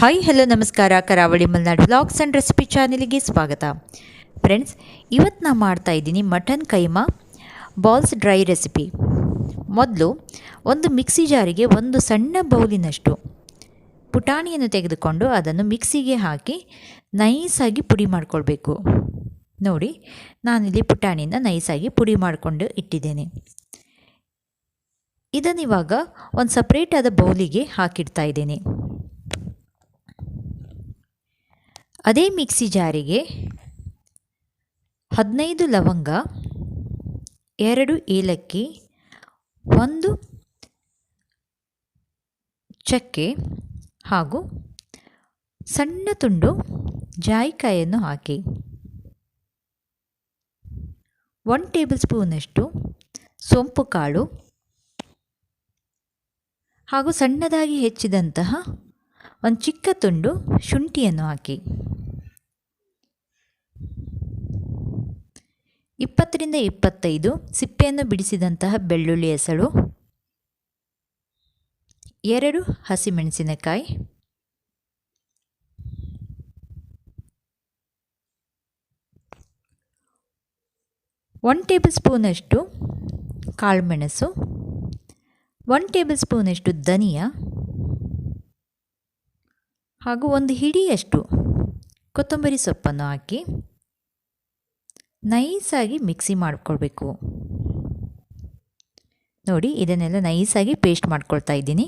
Hi hello ನಮಸ್ಕಾರ. Karavali Malnad vlogs and recipe ಚಾನಲಿಗೆ ಸ್ವಾಗತ. Friends ಇವತ್ತು ನಾನು ಮಾಡ್ತಾ ಇದ್ದೀನಿ mutton keema balls dry recipe ಮೊದಲು ಒಂದು ಮಿಕ್ಸಿ ಜಾರಿಗೆ ಒಂದು ಸಣ್ಣ ಬೌಲಿನಷ್ಟು ಪುಟಾಣಿಯನ್ನು ತೆಗೆದುಕೊಂಡು ಅದನ್ನು ಮಿಕ್ಸಿಗೆ ಹಾಕಿ ನೈಸಾಗಿ ಪುಡಿ ಮಾಡಿಕೊಳ್ಬೇಕು. ನೋಡಿ, ನಾನಿಲ್ಲಿ ಪುಟಾಣಿನ ನೈಸಾಗಿ ಪುಡಿ ಮಾಡಿಕೊಂಡು ಇಟ್ಟಿದ್ದೇನೆ. ಇದನ್ನಿವಾಗ ಒಂದು ಸಪ್ರೇಟಾದ ಬೌಲಿಗೆ ಹಾಕಿಡ್ತಾ ಇದ್ದೇನೆ. ಅದೇ ಮಿಕ್ಸಿ ಜಾರಿಗೆ ಹದಿನೈದು ಲವಂಗ, ಎರಡು ಏಲಕ್ಕಿ, ಒಂದು ಚಕ್ಕೆ ಹಾಗೂ ಸಣ್ಣ ತುಂಡು ಜಾಯಿಕಾಯನ್ನು ಹಾಕಿ. ಒನ್ ಟೇಬಲ್ ಸ್ಪೂನಷ್ಟು ಸೊಂಪು ಕಾಳು ಹಾಗೂ ಸಣ್ಣದಾಗಿ ಹೆಚ್ಚಿದಂತಹ ಒಂದು ಚಿಕ್ಕ ತುಂಡು ಶುಂಠಿಯನ್ನು ಹಾಕಿ. ಇಪ್ಪತ್ತರಿಂದ ಇಪ್ಪತ್ತೈದು ಸಿಪ್ಪೆಯನ್ನು ಬಿಡಿಸಿದಂತಹ ಬೆಳ್ಳುಳ್ಳಿ ಹೆಸಳು. ಎರಡು ಹಸಿಮೆಣಸಿನಕಾಯಿ. ಒನ್ ಟೇಬಲ್ ಸ್ಪೂನಷ್ಟು ಕಾಳುಮೆಣಸು. ಒನ್ ಟೇಬಲ್ ಸ್ಪೂನಷ್ಟು ಧನಿಯಾ. ಹಾಗೂ ಒಂದು ಹಿಡಿಯಷ್ಟು ಕೊತ್ತಂಬರಿ ಸೊಪ್ಪನ್ನು ಹಾಕಿ. ನೈಸಾಗಿ ಮಿಕ್ಸಿ ಮಾಡಿಕೊಳ್ಬೇಕು. ನೋಡಿ, ಇದನ್ನೆಲ್ಲ ನೈಸಾಗಿ ಪೇಸ್ಟ್ ಮಾಡ್ಕೊಳ್ತಾ ಇದ್ದೀನಿ.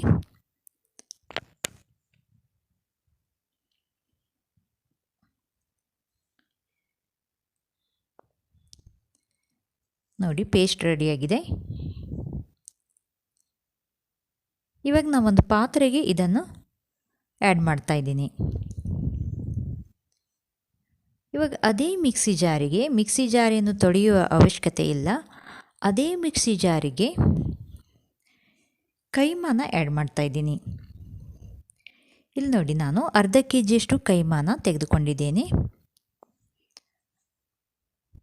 ನೋಡಿ, ಪೇಸ್ಟ್ ರೆಡಿಯಾಗಿದೆ. ಇವಾಗ ನಾವೊಂದು ಪಾತ್ರೆಗೆ ಇದನ್ನು ಆ್ಯಡ್ ಮಾಡ್ತಾ ಇದ್ದೀನಿ. ಇವಾಗ ಅದೇ ಮಿಕ್ಸಿ ಜಾರಿಗೆ, ಮಿಕ್ಸಿ ಜಾರಿಯನ್ನು ತೊಳೆಯುವ ಅವಶ್ಯಕತೆ ಇಲ್ಲ. ಅದೇ ಮಿಕ್ಸಿ ಜಾರಿಗೆ ಕೈಮಾನ ಆ್ಯಡ್ ಮಾಡ್ತಾ ಇದ್ದೀನಿ. ಇಲ್ಲಿ ನೋಡಿ, ನಾನು ಅರ್ಧ ಕೆ ಜಿಯಷ್ಟು ಕೈಮಾನ ತೆಗೆದುಕೊಂಡಿದ್ದೇನೆ.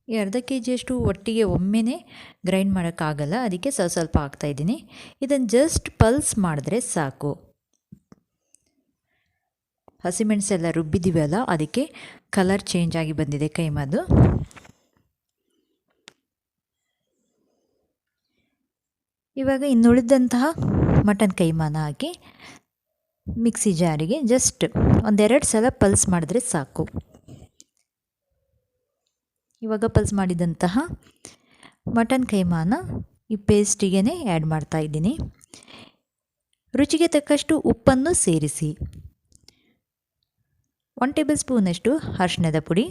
ಈ ಅರ್ಧ ಕೆ ಜಿಯಷ್ಟು ಒಟ್ಟಿಗೆ ಒಮ್ಮೆನೇ ಗ್ರೈಂಡ್ ಮಾಡೋಕ್ಕಾಗಲ್ಲ, ಅದಕ್ಕೆ ಸ್ವಲ್ಪ ಸ್ವಲ್ಪ ಹಾಕ್ತಾಯಿದ್ದೀನಿ ಇದನ್ನು ಜಸ್ಟ್ ಪಲ್ಸ್ ಮಾಡಿದ್ರೆ ಸಾಕು. ಹಸಿಮೆಣಸೆಲ್ಲ ರುಬ್ಬಿದ್ದೀವಲ್ಲ, ಅದಕ್ಕೆ ಕಲರ್ ಚೇಂಜ್ ಆಗಿ ಬಂದಿದೆ ಕೈಮದು ಇವಾಗ ಇನ್ನುಳಿದಂತಹ ಮಟನ್ ಕೈಮಾನ ಹಾಕಿ ಮಿಕ್ಸಿ ಜಾರಿಗೆ ಜಸ್ಟ್ ಒಂದೆರಡು ಸಲ ಪಲ್ಸ್ ಮಾಡಿದ್ರೆ ಸಾಕು. ಇವಾಗ ಪಲ್ಸ್ ಮಾಡಿದಂತಹ ಮಟನ್ ಕೈಮಾನ ಈ ಪೇಸ್ಟಿಗೆ ಆ್ಯಡ್ ಮಾಡ್ತಾ ಇದ್ದೀನಿ. ರುಚಿಗೆ ತಕ್ಕಷ್ಟು ಉಪ್ಪನ್ನು ಸೇರಿಸಿ. ಒನ್ ಟೇಬಲ್ ಸ್ಪೂನಷ್ಟು ಅರಿಶಿಣದ ಪುಡಿ.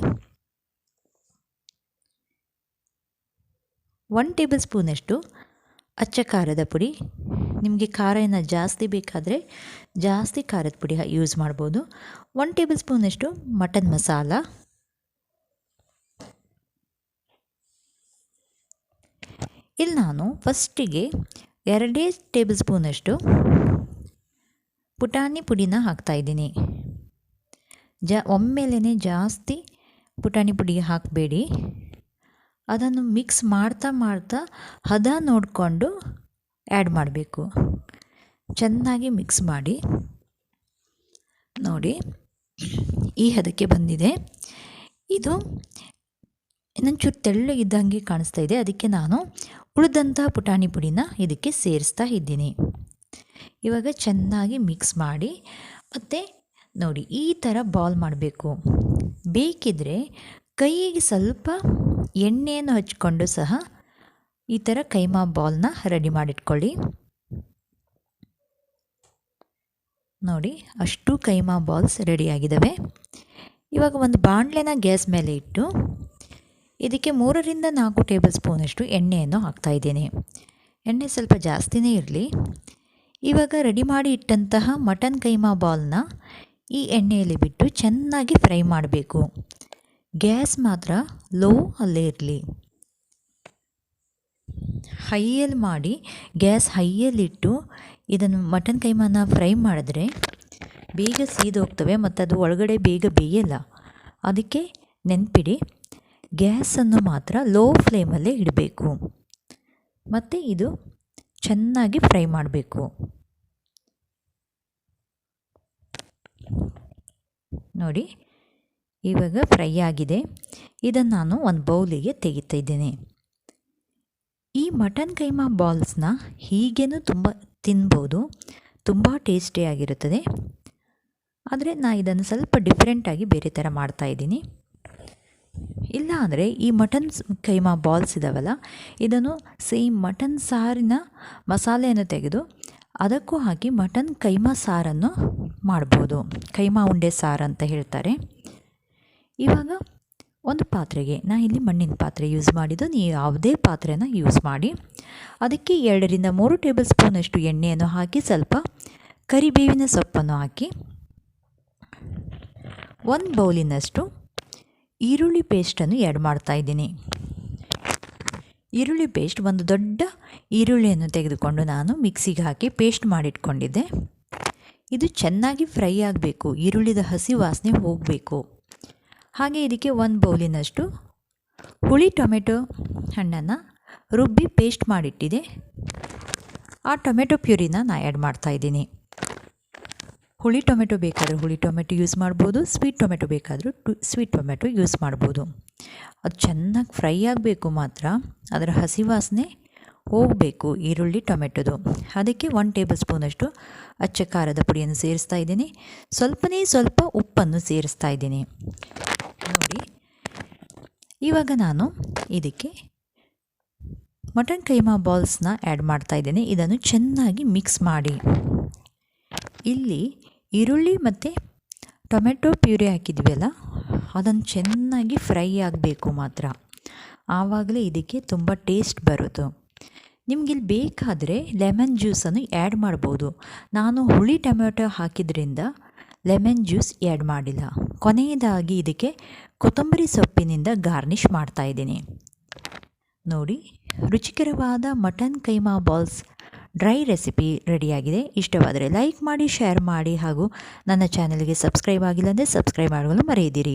ಒನ್ ಟೇಬಲ್ ಸ್ಪೂನಷ್ಟು ಅಚ್ಚ ಖಾರದ ಪುಡಿ. ನಿಮಗೆ ಖಾರ ಏನೋ ಜಾಸ್ತಿ ಬೇಕಾದರೆ ಜಾಸ್ತಿ ಖಾರದ ಪುಡಿ ಯೂಸ್ ಮಾಡ್ಬೋದು. ಒನ್ ಟೇಬಲ್ ಸ್ಪೂನಷ್ಟು ಮಟನ್ ಮಸಾಲ ಇಲ್ಲಿ ನಾನು ಫಸ್ಟಿಗೆ ಎರಡೇ ಟೇಬಲ್ ಸ್ಪೂನಷ್ಟು ಪುಟಾಣಿ ಪುಡಿನ ಹಾಕ್ತಾಯಿದ್ದೀನಿ ಜಾ ಒಮ್ಮೆಲೇ ಜಾಸ್ತಿ ಪುಟಾಣಿ ಪುಡಿ ಹಾಕಬೇಡಿ. ಅದನ್ನು ಮಿಕ್ಸ್ ಮಾಡ್ತಾ ಮಾಡ್ತಾ ಹದ ನೋಡಿಕೊಂಡು ಆ್ಯಡ್ ಮಾಡಬೇಕು. ಚೆನ್ನಾಗಿ ಮಿಕ್ಸ್ ಮಾಡಿ. ನೋಡಿ, ಈ ಹದಕ್ಕೆ ಬಂದಿದೆ. ಇದು ಇನ್ನೊಂಚೂರು ತೆಳ್ಳಗಿದ್ದಂಗೆ ಕಾಣಿಸ್ತಾ ಇದೆ. ಅದಕ್ಕೆ ನಾನು ಉಳಿದಂತಹ ಪುಟಾಣಿ ಪುಡಿನ ಇದಕ್ಕೆ ಸೇರಿಸ್ತಾ ಇದ್ದೀನಿ. ಇವಾಗ ಚೆನ್ನಾಗಿ ಮಿಕ್ಸ್ ಮಾಡಿ ಮತ್ತು ನೋಡಿ, ಈ ಥರ ಬಾಲ್ ಮಾಡಬೇಕು. ಬೇಕಿದ್ದರೆ ಕೈಗೆ ಸ್ವಲ್ಪ ಎಣ್ಣೆಯನ್ನು ಹಚ್ಕೊಂಡು ಸಹ ಈ ಥರ ಕೈಮಾ ಬಾಲ್ನ ರೆಡಿ ಮಾಡಿಟ್ಕೊಳ್ಳಿ. ನೋಡಿ, ಅಷ್ಟು ಕೈಮಾ ಬಾಲ್ಸ್ ರೆಡಿಯಾಗಿದ್ದಾವೆ ಇವಾಗ ಒಂದು ಬಾಣಲೆನ ಗ್ಯಾಸ್ ಮೇಲೆ ಇಟ್ಟು ಇದಕ್ಕೆ ಮೂರರಿಂದ ನಾಲ್ಕು ಟೇಬಲ್ ಸ್ಪೂನಷ್ಟು ಎಣ್ಣೆಯನ್ನು ಹಾಕ್ತಾಯಿದ್ದೀನಿ ಎಣ್ಣೆ ಸ್ವಲ್ಪ ಜಾಸ್ತಿನೇ ಇರಲಿ. ಇವಾಗ ರೆಡಿ ಮಾಡಿ ಇಟ್ಟಂತಹ ಮಟನ್ ಕೈಮಾ ಬಾಲ್ನ ಈ ಎಣ್ಣೆಯಲ್ಲಿ ಬಿಟ್ಟು ಚೆನ್ನಾಗಿ ಫ್ರೈ ಮಾಡಬೇಕು. ಗ್ಯಾಸ್ ಮಾತ್ರ ಲೋ ಅಲ್ಲೇ ಇರಲಿ. ಹೈಯಲ್ಲಿ ಮಾಡಿ ಗ್ಯಾಸ್ ಹೈಯಲ್ಲಿಟ್ಟು ಇದನ್ನು ಮಟನ್ ಕೈಮಾನ ಫ್ರೈ ಮಾಡಿದ್ರೆ ಬೇಗ ಸೀದೋಗ್ತವೆ ಮತ್ತು ಅದು ಒಳಗಡೆ ಬೇಗ ಬೇಯಲ್ಲ. ಅದಕ್ಕೆ ನೆನ್ಪಿಡಿ, ಗ್ಯಾಸನ್ನು ಮಾತ್ರ ಲೋ ಫ್ಲೇಮಲ್ಲೇ ಇಡಬೇಕು. ಮತ್ತು ಇದು ಚೆನ್ನಾಗಿ ಫ್ರೈ ಮಾಡಬೇಕು. ನೋಡಿ, ಇವಾಗ ಫ್ರೈ ಆಗಿದೆ. ಇದನ್ನು ನಾನು ಒಂದು ಬೌಲಿಗೆ ತೆಗಿತಾ ಇದ್ದೇನೆ. ಈ ಮಟನ್ ಕೈಮಾ ಬಾಲ್ಸ್ನ ಹೀಗೇನೂ ತುಂಬ ತಿನ್ಬೋದು, ತುಂಬ ಟೇಸ್ಟಿಯಾಗಿರುತ್ತದೆ ಆದರೆ ನಾನು ಇದನ್ನು ಸ್ವಲ್ಪ ಡಿಫ್ರೆಂಟಾಗಿ ಬೇರೆ ಥರ ಮಾಡ್ತಾಯಿದ್ದೀನಿ ಇಲ್ಲ ಅಂದರೆ ಈ ಮಟನ್ ಕೈಮಾ ಬಾಲ್ಸ್ ಇದ್ದಾವಲ್ಲ ಇದನ್ನು ಸೇಮ್ ಮಟನ್ ಸಾರಿನ ಮಸಾಲೆಯನ್ನು ತೆಗೆದು ಅದಕ್ಕೂ ಹಾಕಿ ಮಟನ್ ಕೈಮಾ ಸಾರನ್ನು ಮಾಡ್ಬೋದು. ಕೈಮಾ ಉಂಡೆ ಸಾರು ಅಂತ ಹೇಳ್ತಾರೆ. ಇವಾಗ ಒಂದು ಪಾತ್ರೆಗೆ, ನಾ ಇಲ್ಲಿ ಮಣ್ಣಿನ ಪಾತ್ರೆ ಯೂಸ್ ಮಾಡಿದ್ದು, ನೀವು ಯಾವುದೇ ಪಾತ್ರೆನ ಯೂಸ್ ಮಾಡಿ. ಅದಕ್ಕೆ ಎರಡರಿಂದ ಮೂರು ಟೇಬಲ್ ಸ್ಪೂನಷ್ಟು ಎಣ್ಣೆಯನ್ನು ಹಾಕಿ, ಸ್ವಲ್ಪ ಕರಿಬೇವಿನ ಸೊಪ್ಪನ್ನು ಹಾಕಿ, ಒಂದು ಬೌಲಿನಷ್ಟು ಈರುಳ್ಳಿ ಪೇಸ್ಟನ್ನು ಮಾಡ್ತಾ ಮಾಡ್ತಾಯಿದ್ದೀನಿ ಈರುಳ್ಳಿ ಪೇಸ್ಟ್ ಒಂದು ದೊಡ್ಡ ಈರುಳ್ಳಿಯನ್ನು ತೆಗೆದುಕೊಂಡು ನಾನು ಮಿಕ್ಸಿಗೆ ಹಾಕಿ ಪೇಸ್ಟ್ ಮಾಡಿಟ್ಕೊಂಡಿದ್ದೆ. ಇದು ಚೆನ್ನಾಗಿ ಫ್ರೈ ಆಗಬೇಕು, ಈರುಳ್ಳಿದ ಹಸಿ ವಾಸನೆ ಹೋಗಬೇಕು. ಹಾಗೆ ಇದಕ್ಕೆ ಒಂದು ಬೌಲಿನಷ್ಟು ಹುಳಿ ಟೊಮೆಟೊ ಹಣ್ಣನ್ನು ರುಬ್ಬಿ ಪೇಸ್ಟ್ ಮಾಡಿಟ್ಟಿದೆ. ಆ ಟೊಮೆಟೊ ಪ್ಯೂರಿನ ನಾನು ಆ್ಯಡ್ ಮಾಡ್ತಾಯಿದ್ದೀನಿ ಹುಳಿ ಟೊಮೆಟೊ ಬೇಕಾದರೆ ಹುಳಿ ಟೊಮೆಟೊ ಯೂಸ್ ಮಾಡ್ಬೋದು ಸ್ವೀಟ್ ಟೊಮೆಟೊ ಬೇಕಾದರೂ ಟು ಸ್ವೀಟ್ ಟೊಮೆಟೊ ಯೂಸ್ ಮಾಡ್ಬೋದು. ಅದು ಚೆನ್ನಾಗಿ ಫ್ರೈ ಆಗಬೇಕು ಮಾತ್ರ, ಅದರ ಹಸಿ ವಾಸನೆ ಹೋಗಬೇಕು ಈರುಳ್ಳಿ ಟೊಮೆಟೊದು. ಅದಕ್ಕೆ ಒನ್ ಟೇಬಲ್ ಸ್ಪೂನಷ್ಟು ಅಚ್ಚ ಖಾರದ ಪುಡಿಯನ್ನು ಸೇರಿಸ್ತಾ ಇದ್ದೀನಿ. ಸ್ವಲ್ಪನೇ ಸ್ವಲ್ಪ ಉಪ್ಪನ್ನು ಸೇರಿಸ್ತಾ ಇದ್ದೀನಿ. ನೋಡಿ, ಇವಾಗ ನಾನು ಇದಕ್ಕೆ ಮಟನ್ ಕೈಮಾ ಬಾಲ್ಸ್ನ ಆ್ಯಡ್ ಮಾಡ್ತಾ ಇದ್ದೇನೆ. ಇದನ್ನು ಚೆನ್ನಾಗಿ ಮಿಕ್ಸ್ ಮಾಡಿ. ಇಲ್ಲಿ ಈರುಳ್ಳಿ ಮತ್ತು ಟೊಮೆಟೊ ಪ್ಯೂರಿ ಹಾಕಿದ್ವಲ್ಲ ಅದನ್ನು ಚೆನ್ನಾಗಿ ಫ್ರೈ ಆಗಬೇಕು ಮಾತ್ರ. ಆವಾಗಲೇ ಇದಕ್ಕೆ ತುಂಬ ಟೇಸ್ಟ್ ಬರೋದು. ನಿಮಗಿಲ್ಲಿ ಬೇಕಾದರೆ ಲೆಮನ್ ಜ್ಯೂಸನ್ನು ಆ್ಯಡ್ ಮಾಡ್ಬೋದು. ನಾನು ಹುಳಿ ಟೊಮೆಟೊ ಹಾಕಿದ್ರಿಂದ ಲೆಮನ್ ಜ್ಯೂಸ್ ಆ್ಯಡ್ ಮಾಡಿಲ್ಲ. ಕೊನೆಯದಾಗಿ ಇದಕ್ಕೆ ಕೊತ್ತಂಬರಿ ಸೊಪ್ಪಿನಿಂದ ಗಾರ್ನಿಷ್ ಮಾಡ್ತಾಯಿದ್ದೀನಿ ನೋಡಿ, ರುಚಿಕರವಾದ mutton keema balls dry recipe ರೆಡಿಯಾಗಿದೆ. ಇಷ್ಟವಾದರೆ ಲೈಕ್ ಮಾಡಿ, ಶೇರ್ ಮಾಡಿ ಹಾಗೂ ನನ್ನ ಚಾನಲ್ಗೆ ಸಬ್ಸ್ಕ್ರೈಬ್ ಆಗಿಲ್ಲ ಅಂದರೆ ಸಬ್ಸ್ಕ್ರೈಬ್ ಮಾಡಲು ಮರೆಯದಿರಿ.